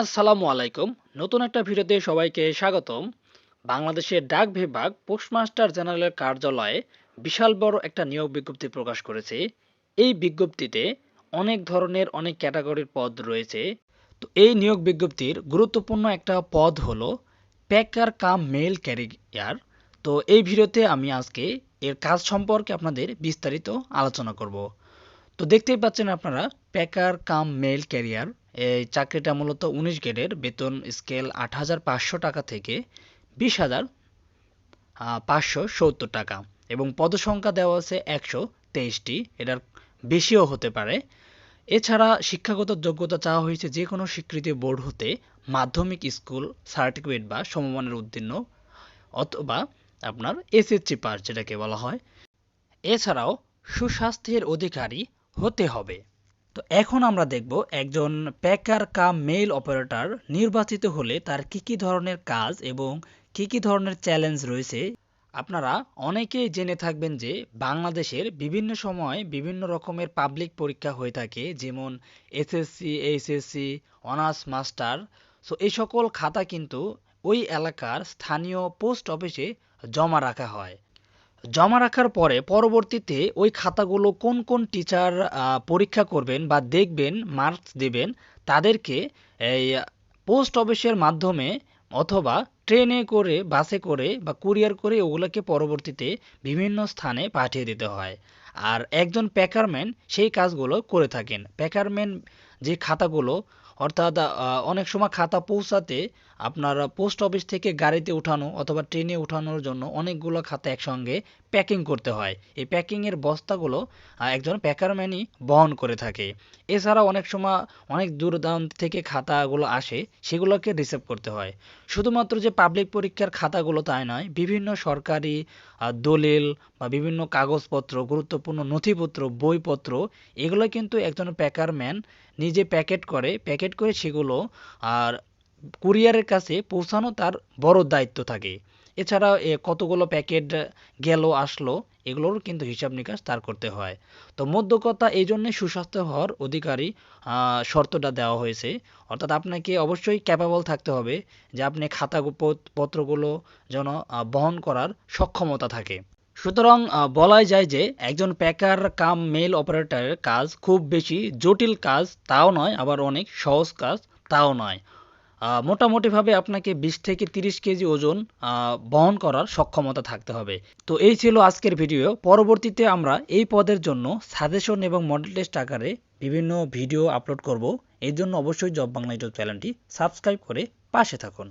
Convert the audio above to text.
আসসালামু আলাইকুম। নতুন একটা ভিডিওতে সবাইকে স্বাগতম। বাংলাদেশের ডাক বিভাগ পোস্টমাস্টার জেনারেলের কার্যালয়ে বিশাল বড় একটা নিয়োগ বিজ্ঞপ্তি প্রকাশ করেছে। এই বিজ্ঞপ্তিতে অনেক ধরনের অনেক ক্যাটাগরির পদ রয়েছে। তো এই নিয়োগ বিজ্ঞপ্তির গুরুত্বপূর্ণ একটা পদ হলো প্যাকার কাম মেল ক্যারিয়ার। তো এই ভিডিওতে আমি আজকে এর কাজ সম্পর্কে আপনাদের বিস্তারিত আলোচনা করব। তো দেখতেই পাচ্ছেন আপনারা প্যাকার কাম মেল ক্যারিয়ার এই চাকরিটা মূলত উনিশ গ্রেডের, বেতন স্কেল আট হাজার পাঁচশো টাকা থেকে বিশ হাজার পাঁচশো সত্তর টাকা এবং পদসংখ্যা দেওয়া আছে একশো তেইশটি, এটার বেশিও হতে পারে। এছাড়া শিক্ষাগত যোগ্যতা চাওয়া হয়েছে যে কোনো স্বীকৃতি বোর্ড হতে মাধ্যমিক স্কুল সার্টিফিকেট বা সমমানের উত্তীর্ণ অথবা আপনার এসএসসি পাস, যেটাকে বলা হয়। এছাড়াও সুস্বাস্থ্যের অধিকারী হতে হবে। তো এখন আমরা দেখব একজন প্যাকার কাম মেইল অপারেটর নির্বাচিত হলে তার কি কি ধরনের কাজ এবং কি কি ধরনের চ্যালেঞ্জ রয়েছে। আপনারা অনেকেই জেনে থাকবেন যে বাংলাদেশের বিভিন্ন সময় বিভিন্ন রকমের পাবলিক পরীক্ষা হয়ে থাকে, যেমন SSC, HSC, honours, master. So এই সকল খাতা কিন্তু ওই এলাকার স্থানীয় পোস্ট অফিসে জমা রাখা হয়। জমা রাখার পরে পরবর্তীতে ওই খাতাগুলো কোন কোন টিচার পরীক্ষা করবেন বা দেখবেন মার্কস দেবেন, তাদেরকে এই পোস্ট অফিসের মাধ্যমে অথবা ট্রেনে করে বাসে করে বা কুরিয়ার করে ওগুলোকে পরবর্তীতে বিভিন্ন স্থানে পাঠিয়ে দিতে হয়। আর একজন প্যাকারম্যান সেই কাজগুলো করে থাকেন। প্যাকারম্যান যে খাতাগুলো, অর্থাৎ অনেক সময় খাতা পৌঁছাতে আপনার পোস্ট অফিস থেকে গাড়িতে উঠানো অথবা ট্রেনে উঠানোর জন্য অনেকগুলো খাতা একসঙ্গে প্যাকিং করতে হয়। এই প্যাকিংয়ের বস্তাগুলো একজন প্যাকারম্যানই বহন করে থাকে। এছাড়া অনেক সময় অনেক দূর দূরান্ত থেকে খাতাগুলো আসে, সেগুলোকে রিসিভ করতে হয়। শুধুমাত্র যে পাবলিক পরীক্ষার খাতাগুলো তাই নয়, বিভিন্ন সরকারি দলিল বা বিভিন্ন কাগজপত্র, গুরুত্বপূর্ণ নথিপত্র, বইপত্র, এগুলো কিন্তু একজন প্যাকারম্যান নিজে প্যাকেট করে প্যাকেট করে সেগুলো আর কুরিয়ারের কাছে পৌঁছানো তার বড় দায়িত্ব থাকে। এছাড়া কতগুলো প্যাকেট গেল, আসলো, এগুলোর কিন্তু হিসাব নিকাশ তার করতে হয়। তো মধ্য কথা এই জন্যে সুস্বাস্থ্য হওয়ার অধিকারী শর্তটা দেওয়া হয়েছে। অর্থাৎ আপনাকে অবশ্যই ক্যাপাবল থাকতে হবে যে আপনি খাতা পত্রগুলো যেন বহন করার সক্ষমতা থাকে। সুতরাং বলাই যায় যে একজন প্যাকার কাম মেল অপারেটরের কাজ খুব বেশি জটিল কাজ তাও নয়, আবার অনেক সহজ কাজ তাও নয়। মোটামুটিভাবে আপনাকে বিশ থেকে তিরিশ কেজি ওজন বহন করার সক্ষমতা থাকতে হবে। তো এই ছিল আজকের ভিডিও। পরবর্তীতে আমরা এই পদের জন্য সাজেশন এবং মডেল টেস্ট আকারে বিভিন্ন ভিডিও আপলোড করব। এর জন্য অবশ্যই জব বাংলা ইউটিউব চ্যানেলটি সাবস্ক্রাইব করে পাশে থাকুন।